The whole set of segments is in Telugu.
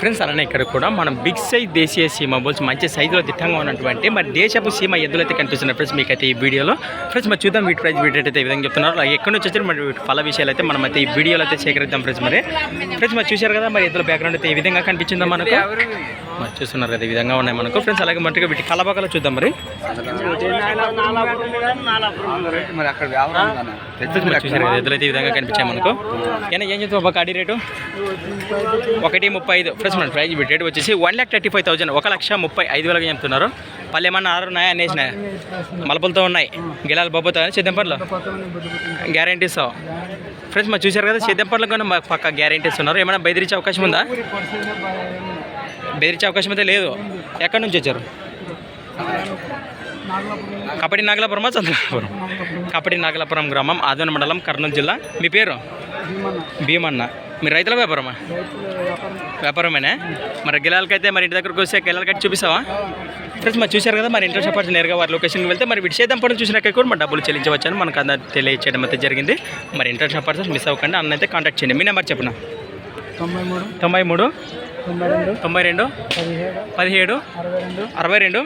ఫ్రెండ్స్ అలానే ఇక్కడ కూడా మనం బిగ్ సైజ్ దేశీయ సీమ బోల్స్ మంచి సైజులో దిట్టంగా ఉన్నటువంటి మరి దేశపు సీమ ఎద్దులు అయితే కనిపిస్తున్నాయి ఫ్రెండ్స్ మీకు అయితే ఈ వీడియోలో. ఫ్రెండ్స్ మరి చూద్దాం వీటి ప్రైజ్ వీటి అయితే విధంగా చెప్తున్నారు. అలాగే ఎక్కడి నుంచి వచ్చారు మరి వీటి ఫల విషయాలు అయితే మనం అయితే ఈ వీడియోలో అయితే సేకరిద్దాం ఫ్రెండ్స్ మరి. ఫ్రెండ్స్ మరి చూశారు కదా మరి ఎద్దుల బ్యాక్గ్రౌండ్ అయితే ఈ విధంగా కనిపించిందా మనకు? మరి చూస్తున్నారు కదా ఈ విధంగా ఉన్నాయి మనకు. ఫ్రెండ్స్ అలాగే మనకి వీటి కలబాకలో చూద్దాం మరి. అయితే ఈ విధంగా కనిపించాయి మనకు. ఏనా ఏం చెప్తావు ఒక కాడి రేటు? ఒకటి ముప్పై ఐదు. ఫ్రెండ్స్ మన ప్రైజ్ రేట్ వచ్చేసి one lakh thirty five thousand ఒక లక్ష ముప్పై ఐదు వేలకు చెప్తున్నారు. పళ్ళు ఏమన్నా ఆరు ఉన్నాయా అనేసినాయి మలపలతో ఉన్నాయి. గిలాలు బొబ్బతో సిద్ధంపర్లు గ్యారంటీస్ ఫ్రెండ్స్ మరి చూశారు కదా సిద్ధంపర్లు కూడా మాకు పక్క గ్యారంటీస్ ఉన్నారు. ఏమైనా బెదిరించే అవకాశం ఉందా? బెదిరించే అవకాశం అయితే లేదు. ఎక్కడి నుంచి వచ్చారు? కపటి నాగలాపురమా చంద్రపురం కపటి నాగలాపురం గ్రామం ఆదోని మండలం కర్నూలు జిల్లా. మీ పేరు? భీమన్న. మీరు రైతుల వ్యాపారమా? వ్యాపారమేనా? మరి గిలాలకైతే మరి ఇంటి దగ్గరకు వస్తే కట్టి చూపిస్తావా? ఫ్రెండ్స్ మరి చూశారు కదా మరి ఇంట్రెస్ట్ పర్సన్ నేరుగా వారి లొకేషన్కి వెళ్తే మరి విడిచేద్దాం పనులు చూసినాక కూడా మరి డబ్బులు చెల్లించవచ్చు అని మనకు అందరూ తెలియచేయడం అయితే జరిగింది. మరి ఇంట్రెస్ట్ పర్సన్ మిస్ అవ్వకండి అన్న అయితే కాంటాక్ట్ చేయండి. మీ నెంబర్ చెప్పిన? తొంభై మూడు. తొంభై మూడు. తొంభై రెండు పదిహేడు అరవై రెండు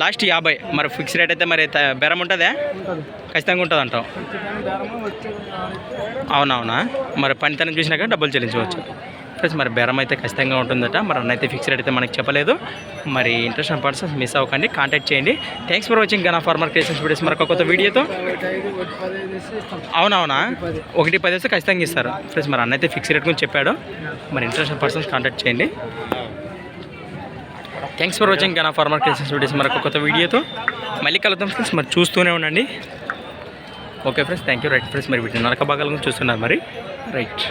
లాస్ట్ యాభై. మరి ఫిక్స్ రేట్ అయితే మరి బెరం ఉంటుందా? ఖచ్చితంగా ఉంటుంది అంటావు అవునవునా? మరి పనితనం చూసినాక డబ్బులు చెల్లించవచ్చు. ప్లస్ మరి బేరం అయితే ఖచ్చితంగా ఉంటుందట. మరి అన్న అయితే ఫిక్స్డ్ అయితే మనకి చెప్పలేదు. మరి ఇంట్రెస్ట్ ఉన్న పర్సన్స్ మిస్ అవ్వకండి. కాంటాక్ట్ చేయండి. Thanks for watching Gana farmer creations videos మరొక కొత్త వీడియోతో అవునవునా? ఒకటి పది వస్తే ఖచ్చితంగా ఇస్తారు. ఫ్రెండ్స్ మరి అన్న అయితే ఫిక్స్ రేట్ గురించి చెప్పాడు. మరి ఇంట్రెస్ట్ పర్సన్స్ కాంటాక్ట్ చేయండి. Thanks for watching Gana farmer creations videos మరొక కొత్త వీడియోతో మళ్ళీ కలుద్దాం ఫ్రెండ్స్ మరి చూస్తూనే ఉండండి. Okay friends thank you right friends మరి వీటిని నరక భాగాలను చూస్తున్నారు మరి. రైట్